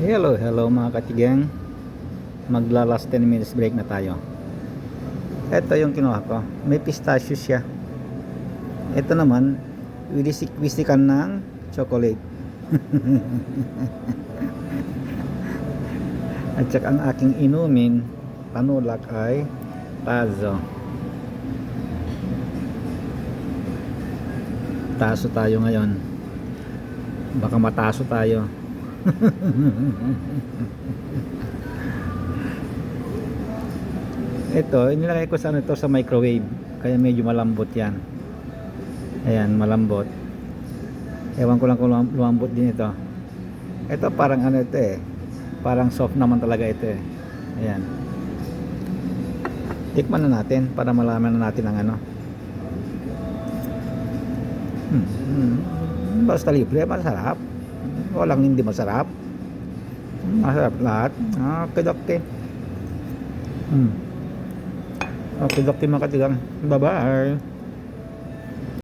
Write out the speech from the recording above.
Hello, hello mga katigang. Magla last 10 minutes break na tayo. Ito yung kinuha ko. May pistachio siya. Ito naman, winisik-wisikan ng chocolate. At saka ang aking inumin, panulak ay tazo. Taso tayo ngayon. Baka mataso tayo. ito, inilagay ko sa ano ito sa microwave. Kaya medyo malambot yan. Ayan, malambot. Ewan ko lang kung lumam- lumambot din ito. Ito parang ano ito eh. Parang soft naman talaga ito eh. Ayan. Tikman na natin para malaman na natin ang ano. Hmm. hmm. Basta libre, masarap. Walang hindi masarap. Masarap lahat. Ah, okay, Hmm. Okay, dokte mga katigang. Bye-bye.